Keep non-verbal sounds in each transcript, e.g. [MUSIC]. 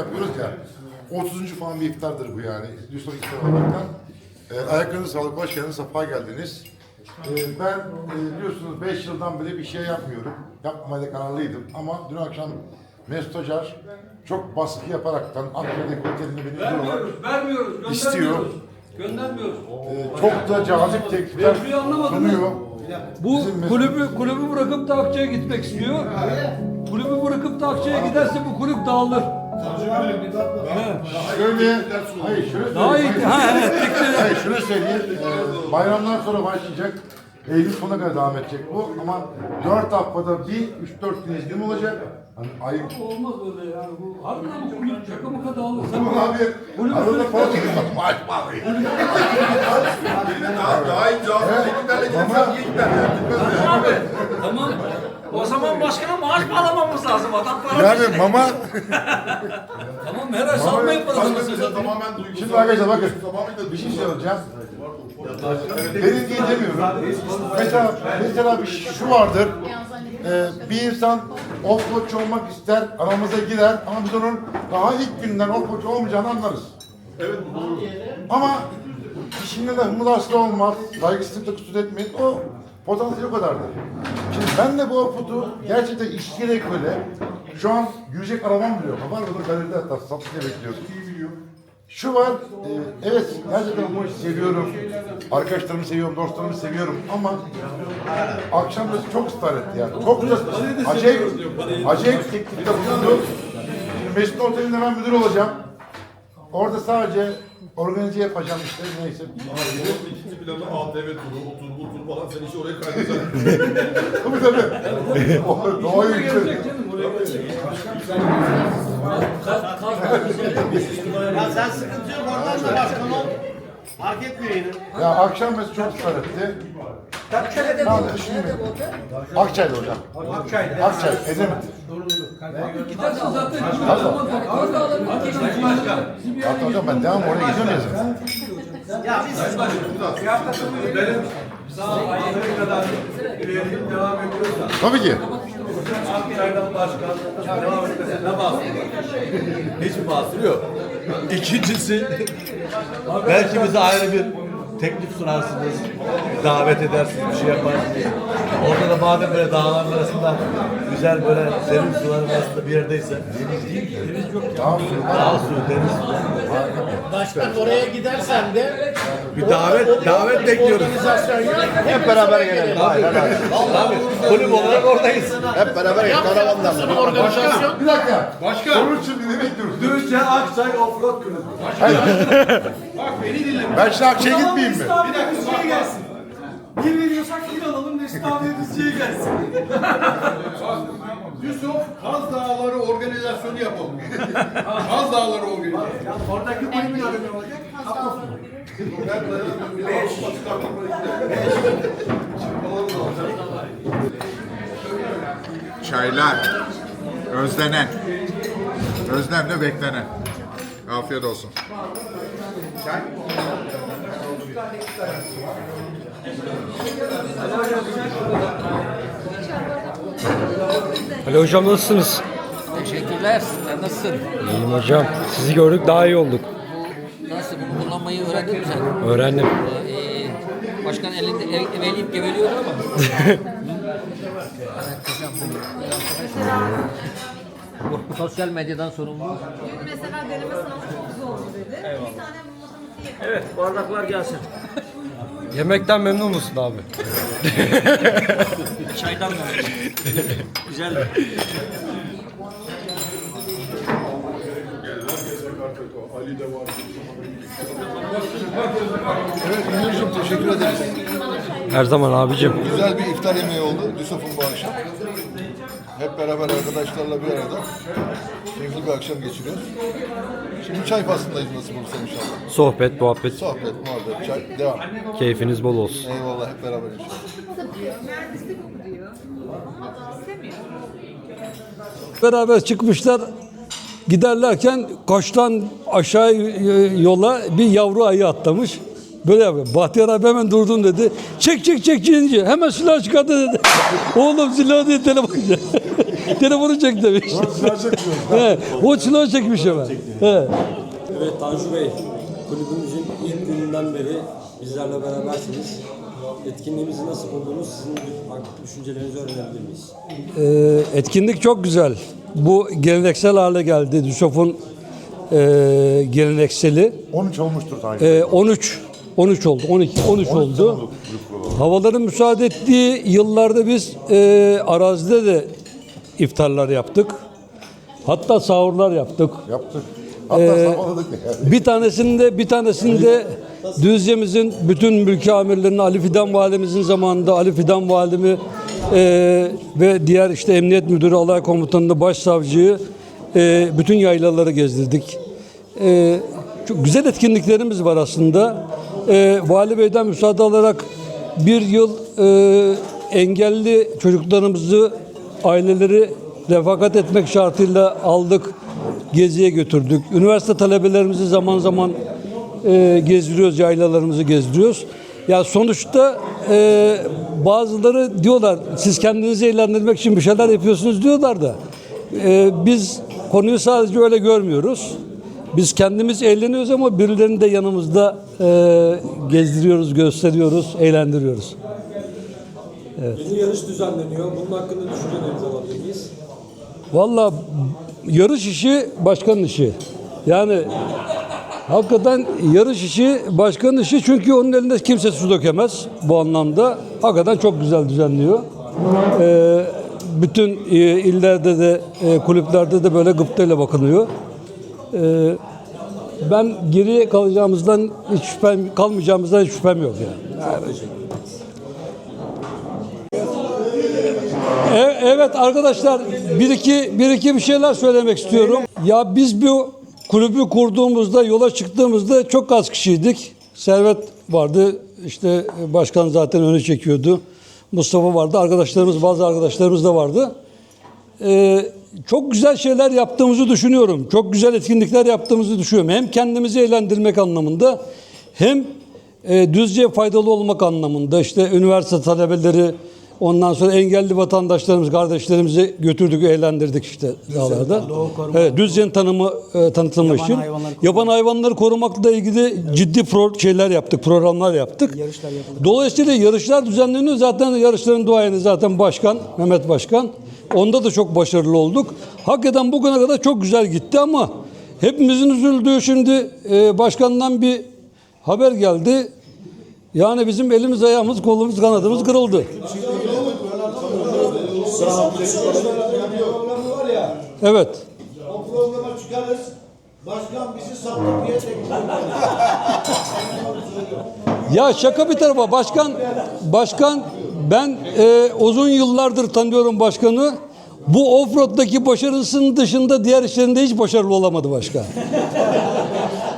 yapıyoruz ya. 30. falan bir iftardır bu yani. Yusuf iftar olaraktan. E, ayaklarınıza sağlık, hoş geldiniz, safa geldiniz. E, ben e, biliyorsunuz 5 yıldan beri bir şey yapmıyorum. Yapmaya da kararlıydım ama dün akşam Mesut Hocar çok baskı yaparaktan Ankara'daki otelini beni olarak Vermiyoruz, vermiyoruz, göndermiyoruz. İstiyor. Göndermiyoruz. e, çok da cazip teklifler Ben şurayı anlamadım sunuyor. Bu Bizim Mesut- kulübü kulübü bırakıp da Akçay'a gitmek istiyor. Kulübü bırakıp da Akçay'a giderse bu kulüp dağılır. Şöyle, hayır şöyle Daha iyi. söyleyeyim. Ha evet. tekrar- Hayır şunu söyleyeyim. Ee, bayramdan sonra başlayacak. Eylül sonuna kadar devam edecek bu. Ama 4 haftada bir 3-4 gün iznim olacak. Hani ayın Olmaz öyle yani. Bu harbiden bu kulüp şaka maka dağılır. Sen Bunu abi arada para çıkıyor. Maaş bağlı. Daha, daha iyi cevap tekniklerle gidip gitmem. Abi tamam. O zaman başkana maaş bağlamamız lazım. Adam para Yani mama [LAUGHS] tamam her ay salmayın parasını tamamen duygusal. Şimdi arkadaşlar bakın Tamamıyla bir şey söyleyeceğim. Benim diye demiyorum. Mesela, mesela bir şu vardır. Ee, bir insan offroadçu olmak ister, aramıza girer ama biz onun daha ilk günden offroadçu olmayacağını anlarız. Evet doğru. Ama işinde de hımılaslı olmaz, saygısızlıkla kusur etmeyin. O potansiyel o kadardır. Şimdi ben de bu offroad'u gerçekten işleyerek böyle şu an yürüyecek arabam bile yok. Var burada galeride hatta satışını bekliyoruz. Şu var, e, evet gerçekten bu işi seviyorum. Arkadaşlarımı seviyorum, dostlarımı seviyorum ama akşam da çok ısrar etti yani. Çok da acayip, acayip teklifte bulundu. Şimdi Mesut Otel'inde ben müdür olacağım. Orada sadece organize yapacağım işte neyse. Onun ikinci planı ATV turu, o tur, bu tur falan sen işi oraya kaydedeceksin. [LAUGHS] Tabii tabii. O Doğayı Gelecek canım oraya gelecek. Ya sen sıkıntı yok oradan da başkan ol. Fark etmiyor yine. Ya akşam Mesut çok ısrar etti. Akçay'da Ne yaptı düşünmeyin. Akçay'da hocam. Akçay'da. Akçay, Edremit. Gidersin zaten. Bir Hatta hocam ben devam oraya gidiyorum ya zaten. Ya biz Tabii ki. Hiçbir mahsuru yok. İkincisi, belki bize ayrı bir teklif sunarsınız, davet edersiniz, bir şey yaparsınız. Orada da madem böyle dağların arasında güzel böyle serin suların arasında bir yerdeyse, Tamam. dağ suyu, deniz suyu. başkan oraya gidersen de Bir davet, davet bekliyoruz. Hep beraber gelelim. Tabii, tabii. Kulüp olarak oradayız. Hep beraber gel. Karavandan. Organizasyon. Bir dakika. Başka. Sorun şimdi ne bekliyoruz? Düzce Akçay Offroad Kulübü. [LAUGHS] Ben şimdi Akçay'a gitmeyeyim mi? Bir dakika Düzce'ye gelsin. Bir veriyorsak bir alalım Mesut abiye Düzce'ye gelsin. [LAUGHS] Yusuf, Kaz Dağları organizasyonu yapalım. [LAUGHS] Kaz Dağları organizasyonu. Oradaki kulübün adı ne olacak? Çaylar. Özlenen. Özlemle beklenen. Afiyet olsun. Ali hocam nasılsınız? Teşekkürler. Sen nasılsın? İyiyim hocam. Sizi gördük daha iyi olduk. Kullanmayı öğrendin mi sen? Öğrendim. Ee, başkan elinde el, eveleyip geveliyordu ama. Bu [LAUGHS] sosyal medyadan sorumlu. Dün mesela deneme sınavı çok güzel oldu dedi. Bir tane matematiği. Evet bardaklar gelsin. [LAUGHS] Yemekten memnun musun abi? [LAUGHS] Çaydan da. Güzel. Evet Münir'cim teşekkür ederiz. Her zaman abicim. Güzel bir iftar yemeği oldu Yusuf'un bu akşam. Hep beraber arkadaşlarla bir arada keyifli bir akşam geçiriyoruz. Şimdi çay faslındayız nasıl bulursa inşallah. Sohbet, muhabbet, Sohbet, muhabbet, çay, devam. keyfiniz bol olsun. Eyvallah hep beraber inşallah. Beraber çıkmışlar. Giderlerken koçtan aşağı yola bir yavru ayı atlamış. Böyle yapıyor. Bahtiyar abi hemen durdun dedi. Çek çek çek deyince hemen silah çıkardı dedi. [LAUGHS] Oğlum silah diye telefon [LAUGHS] Telefonu çek demiş. [LAUGHS] He, o çınağı çekmiş hemen. He. Evet Tanju Bey, kulübümüzün ilk gününden beri bizlerle berabersiniz. Etkinliğimizi nasıl buldunuz? Sizin düşüncelerinizi öğrenebilir miyiz? Ee, etkinlik çok güzel. Bu geleneksel hale geldi. Düşof'un e, gelenekseli. 13 olmuştur takip. Ee, 13 13 oldu. 12 13 oldu. Havaların müsaade ettiği yıllarda biz e, arazide de iftarlar yaptık. Hatta sahurlar yaptık. Yaptık. Hatta Ee, sabahladık yani. Bir tanesinde bir tanesinde Düzce'mizin bütün mülki amirlerinin Ali Fidan Validemizin zamanında Ali Fidan Validemi e, ve diğer işte Emniyet Müdürü Alay Komutanı'nı başsavcıyı e, bütün yaylaları gezdirdik. E, çok güzel etkinliklerimiz var aslında. E, Vali Bey'den müsaade alarak bir yıl e, engelli çocuklarımızı aileleri refakat etmek şartıyla aldık, geziye götürdük. Üniversite talebelerimizi zaman zaman e, gezdiriyoruz, yaylalarımızı gezdiriyoruz. Ya sonuçta e, bazıları diyorlar, siz kendinizi eğlendirmek için bir şeyler yapıyorsunuz diyorlar da e, biz konuyu sadece öyle görmüyoruz. Biz kendimiz eğleniyoruz ama birilerini de yanımızda e, gezdiriyoruz, gösteriyoruz, eğlendiriyoruz. Bir yarış düzenleniyor. Bunun hakkında düşüncelerinizi alabilir miyiz? Valla yarış işi başkanın işi. Yani hakikaten yarış işi başkanın işi çünkü onun elinde kimse su dökemez bu anlamda. Hakikaten çok güzel düzenliyor. Ee, bütün e, illerde de e, kulüplerde de böyle gıptayla bakılıyor. Ee, ben geriye kalacağımızdan hiç şüphem kalmayacağımızdan hiç şüphem yok yani. E- Evet arkadaşlar bir iki, bir iki bir şeyler söylemek istiyorum. Ya biz bu kulübü kurduğumuzda yola çıktığımızda çok az kişiydik. Servet vardı işte başkan zaten öne çekiyordu. Mustafa vardı arkadaşlarımız bazı arkadaşlarımız da vardı. Ee, çok güzel şeyler yaptığımızı düşünüyorum. Çok güzel etkinlikler yaptığımızı düşünüyorum. Hem kendimizi eğlendirmek anlamında hem e, düzce faydalı olmak anlamında. İşte üniversite talebeleri, ondan sonra engelli vatandaşlarımız, kardeşlerimizi götürdük, eğlendirdik işte dağlarda. Evet, Düzce'nin tanımı, e, tanıtımı için. Yaban hayvanları korumakla ilgili ciddi pro şeyler yaptık, programlar yaptık. Dolayısıyla yarışlar düzenleniyor. Zaten yarışların duayeni zaten başkan, Mehmet Başkan. Onda da çok başarılı olduk. Hakikaten bugüne kadar çok güzel gitti ama hepimizin üzüldüğü şimdi e, başkandan bir haber geldi. Yani bizim elimiz, ayağımız, kolumuz, kanadımız kırıldı. Evet. O programa çıkarız. Başkan bizi sattı diye Ya şaka bir tarafa başkan başkan ben e, uzun yıllardır tanıyorum başkanı. Bu offroad'daki başarısının dışında diğer işlerinde hiç başarılı olamadı başkan. [LAUGHS]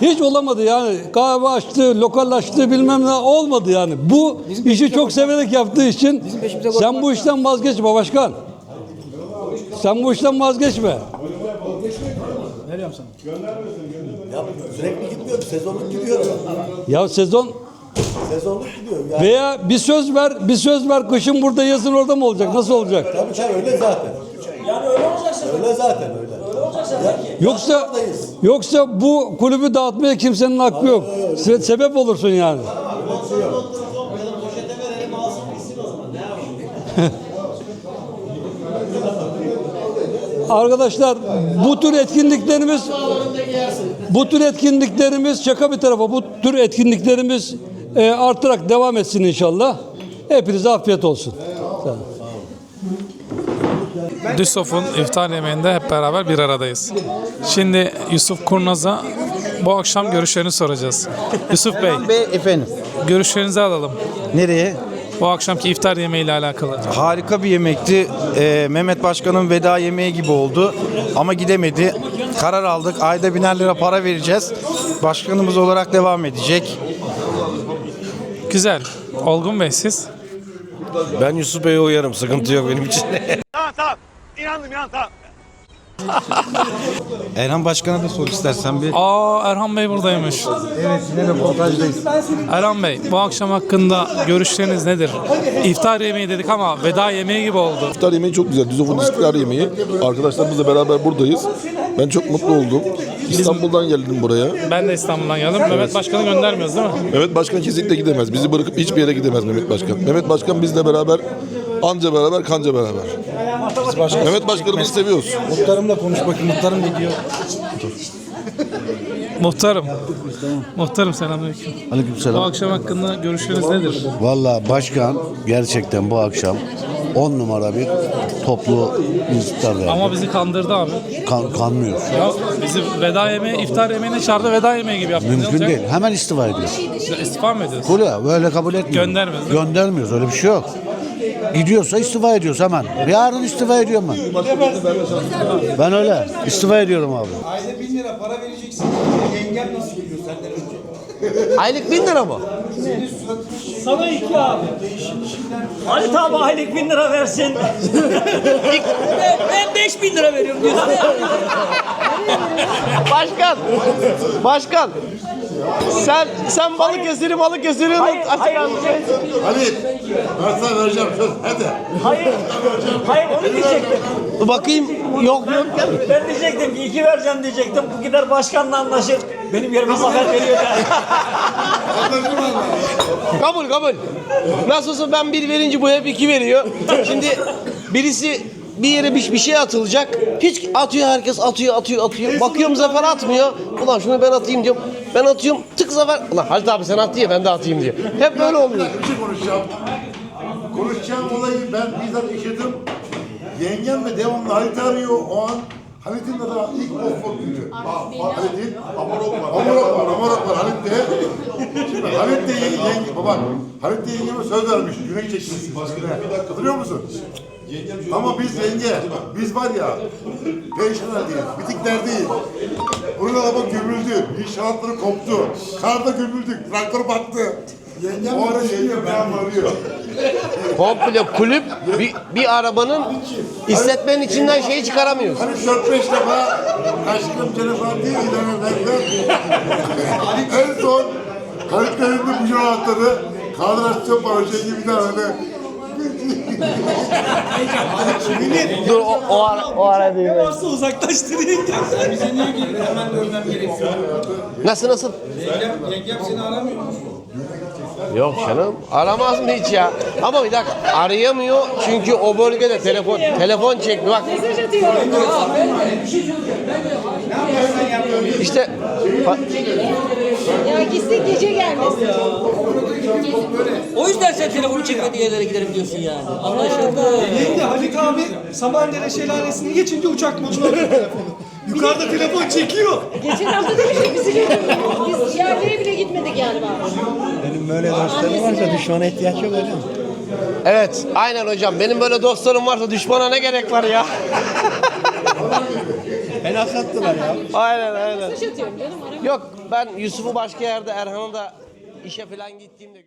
Hiç olamadı yani. Kahve açtı, lokal açtı bilmem ne olmadı yani. Bu işi çok severek yaptığı için sen bu işten vazgeçme başkan. Sen bu işten vazgeçme. Sürekli gitmiyorum. Sezonluk gidiyorum. Ya sezon Sezonluk gidiyorum. Ya. veya bir söz ver, bir söz ver kışın burada yazın orada mı olacak? Nasıl olacak? Tabii ki öyle zaten. Yani öyle olacaksa. Öyle zaten öyle. Yoksa yoksa bu kulübü dağıtmaya kimsenin hakkı yok. Se- sebep olursun yani. [LAUGHS] Arkadaşlar bu tür etkinliklerimiz bu tür etkinliklerimiz şaka bir tarafa bu tür etkinliklerimiz e, artarak devam etsin inşallah. Hepinize afiyet olsun. Sağ. Düsof'un iftar yemeğinde hep beraber bir aradayız. Şimdi Yusuf Kurnaz'a bu akşam görüşlerini soracağız. Yusuf Bey, Bey efendim. görüşlerinizi alalım. Nereye? Bu akşamki iftar yemeğiyle alakalı. Harika bir yemekti. Ee, Mehmet Başkan'ın veda yemeği gibi oldu. Ama gidemedi. Karar aldık. Ayda biner lira para vereceğiz. Başkanımız olarak devam edecek. Güzel. Olgun Bey siz? Ben Yusuf Bey'e uyarım. Sıkıntı yok benim için. [LAUGHS] Tamam tamam. İnandım ya tamam. [LAUGHS] Erhan Başkan'a da sor istersen bir. Aa Erhan Bey buradaymış. Evet yine röportajdayız. Erhan Bey bu akşam hakkında görüşleriniz nedir? İftar yemeği dedik ama veda yemeği gibi oldu. İftar yemeği çok güzel. Düzof'un istiklal yemeği. Arkadaşlarımızla beraber buradayız. Ben çok mutlu oldum. İstanbul'dan geldim buraya. Ben de İstanbul'dan geldim. Mehmet Başkan'ı göndermiyoruz değil mi? Mehmet Başkan kesinlikle gidemez. Bizi bırakıp hiçbir yere gidemez Mehmet Başkan. Mehmet Başkan bizle beraber anca beraber kanca beraber. Mehmet Başkanımızı seviyoruz. Muhtarımla konuş bakayım. Muhtarım ne diyor? Muhtarım. Muhtarım selamünaleyküm. Bu Aleykümselam. akşam hakkında görüşleriniz nedir? Valla başkan gerçekten bu akşam 10 numara bir toplu iftar verdi. Ama bizi kandırdı abi. Kan, kanmıyor. Ya bizi veda yemeği, iftar yemeğine çağırdı, veda yemeği gibi yaptı. Ne Mümkün olacak? değil. Hemen istifa ediyor. İstifa mı ediyoruz? Kule böyle kabul etmiyor. Göndermiyoruz, değil? Göndermiyoruz. Öyle bir şey yok. Gidiyorsa istifa ediyoruz hemen. Yarın istifa ediyorum ben. Ben öyle. istifa ediyorum abi. Ayda 1000 lira para vereceksin. Yengem nasıl geliyor senden önce? Aylık bin lira mı? Sana iki abi. Halit abi aylık bin lira versin. ben, ben beş bin lira veriyorum diyorsun. Başkan. Başkan. Sen sen Balıkesir'i Balıkesir'i Hayır, hayır, Halit, ben sana vereceğim söz. Hadi. hayır, hayır onu diyecektim. Bakayım yok yok. Ben diyecektim ki iki vereceğim diyecektim. Bu gider başkanla anlaşır. Benim yerime zafer veriyor yani. Kabul kabul. Nasıl olsa ben bir verince bu hep iki veriyor. Şimdi birisi bir yere bir, bir şey atılacak. Hiç atıyor herkes atıyor atıyor atıyor. Bakıyorum Zafer atmıyor. Ulan şunu ben atayım diyorum. Ben atıyorum tık Zafer. Ulan Halit abi sen at diye ben de atayım diye. Hep böyle oluyor. Bir şey konuşacağım. Konuşacağım olayı ben bizzat yaşadım. Yengem ve devamlı Halit arıyor o an. Halit'in de daha ilk Oxford günü. Halit'in Amarok var. Amarok var, Amarok var Halit de. Şimdi Halit de yenge, yenge baba Halit de yengeme söz vermiş. Güney çekilsin. Hatırlıyor musun? Ama biz yenge, biz var ya, perişan değil, bitikler değil. Onun araba gömüldü, inşaatları koptu, karda gömüldük, traktör battı. Yengem o ara yengem ben arıyor. Komple kulüp bir, bir arabanın hissetmenin içinden şeyi çıkaramıyoruz. Hani 4-5 defa aşkım telefon değil ilerlemekten. en son Bey'in de bujon anahtarı kadrasyon şey gibi bir tane hani Dur o, o ara, o ara değil. Varsa uzaklaştırayım. Bize niye girdin? Hemen dönmem gerekiyor. Nasıl nasıl? Yengem seni aramıyor mu? Yok canım. Aramaz mı hiç ya? Ama bir dakika arayamıyor çünkü o bölgede telefon telefon çekti bak. Mesaj atıyor. İşte fa- Ya gitsin gece gelmesin. O yüzden sen telefonu çekmediği yerlere giderim diyorsun yani. Anlaşıldı. Yenge Halit abi Samandere Şelalesi'ni geçince uçak moduna alıyor telefonu. Yukarıda telefon çekiyor. Geçen hafta demiş ki bizi götürmüyor. Biz yerlere bile gitmedik galiba. Benim böyle dostlarım varsa düşmana ihtiyaç yok hocam. evet aynen hocam benim böyle dostlarım varsa düşmana ne gerek var ya? [LAUGHS] Beni sattılar ya. aynen aynen. Mesaj atıyorum canım. aramıyorum. Yok ben Yusuf'u başka yerde Erhan'ı da işe falan gittiğimde